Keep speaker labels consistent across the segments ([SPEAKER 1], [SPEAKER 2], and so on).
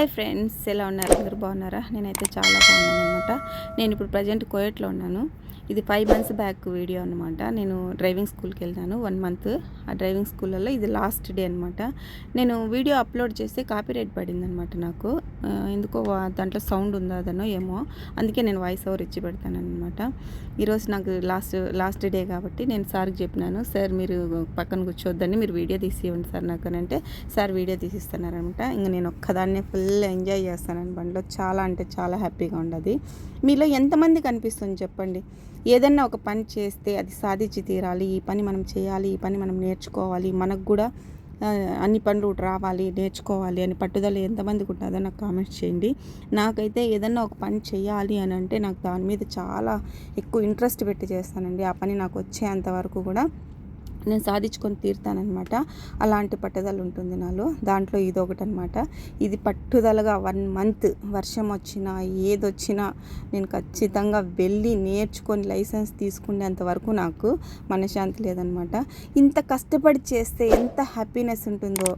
[SPEAKER 1] Hi friends ఎలా ఉన్నారు? అందరు బాగున్నారా? నేనైతే చాలా బాగున్నాను అనమాట నేను ఇప్పుడు ప్రజెంట్ కోయట్లో ఉన్నాను. ఇది ఫైవ్ మంత్స్ బ్యాక్ వీడియో అనమాట నేను డ్రైవింగ్ స్కూల్కి వెళ్ళాను వన్ మంత్ ఆ డ్రైవింగ్ స్కూల్లో ఇది లాస్ట్ డే అనమాట నేను వీడియో అప్లోడ్ చేస్తే కాపీరైట్ పడింది అనమాట నాకు ఎందుకో దాంట్లో సౌండ్ ఉందా అదనో ఏమో. అందుకే నేను వాయిస్ ఓవర్ ఇచ్చి పెడతాను అనమాట ఈరోజు నాకు లాస్ట్ లాస్ట్ డే కాబట్టి నేను సార్కి చెప్పినాను సార్ మీరు పక్కన కూర్చోద్దని మీరు వీడియో తీసి ఇవ్వండి సార్ నాకు అని అంటే సార్ వీడియో తీసిస్తున్నారనమాట ఇంకా నేను ఒక్కదాన్నే ఫుల్ ఎంజాయ్ చేస్తాను బండిలో చాలా అంటే చాలా హ్యాపీగా ఉండదు. మీలో ఎంతమంది కనిపిస్తుంది చెప్పండి? ఏదన్నా ఒక పని చేస్తే అది సాధించి తీరాలి ఈ పని మనం చేయాలి ఈ పని మనం నేర్చుకోవాలి మనకు కూడా అన్ని పనులు రావాలి నేర్చుకోవాలి అని పట్టుదల ఎంతమందికి ఉంటుందో నాకు కామెంట్స్ చేయండి. నాకైతే ఏదన్నా ఒక పని చేయాలి అని అంటే నాకు దాని మీద చాలా ఎక్కువ ఇంట్రెస్ట్ పెట్టి చేస్తానండి. ఆ పని నాకు వచ్చేంత వరకు కూడా నేను సాధించుకొని తీరుతానమాట అలాంటి పట్టుదల ఉంటుంది నాలో. దాంట్లో ఇది ఒకటి అనమాట ఇది పట్టుదలగా వన్ మంత్ వర్షం వచ్చినా ఏదొచ్చినా నేను ఖచ్చితంగా వెళ్ళి నేర్చుకొని లైసెన్స్ తీసుకునేంత వరకు నాకు మనశ్శాంతి లేదనమాట ఇంత కష్టపడి చేస్తే ఎంత హ్యాపీనెస్ ఉంటుందో.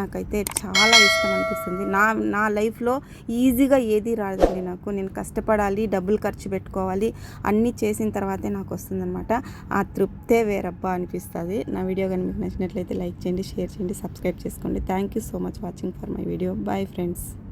[SPEAKER 1] నాకైతే చాలా ఇష్టం అనిపిస్తుంది. నా నా లైఫ్లో ఈజీగా ఏది రాదండి నాకు. నేను కష్టపడాలి డబ్బులు ఖర్చు పెట్టుకోవాలి అన్నీ చేసిన తర్వాతే నాకు వస్తుందనమాట ఆ తృప్తే వేరబ్బా అనిపిస్తుంది. నా వీడియో కానీ మీకు నచ్చినట్లయితే లైక్ చేయండి షేర్ చేయండి సబ్స్క్రైబ్ చేసుకోండి. Thank you so much watching for my video. Bye friends.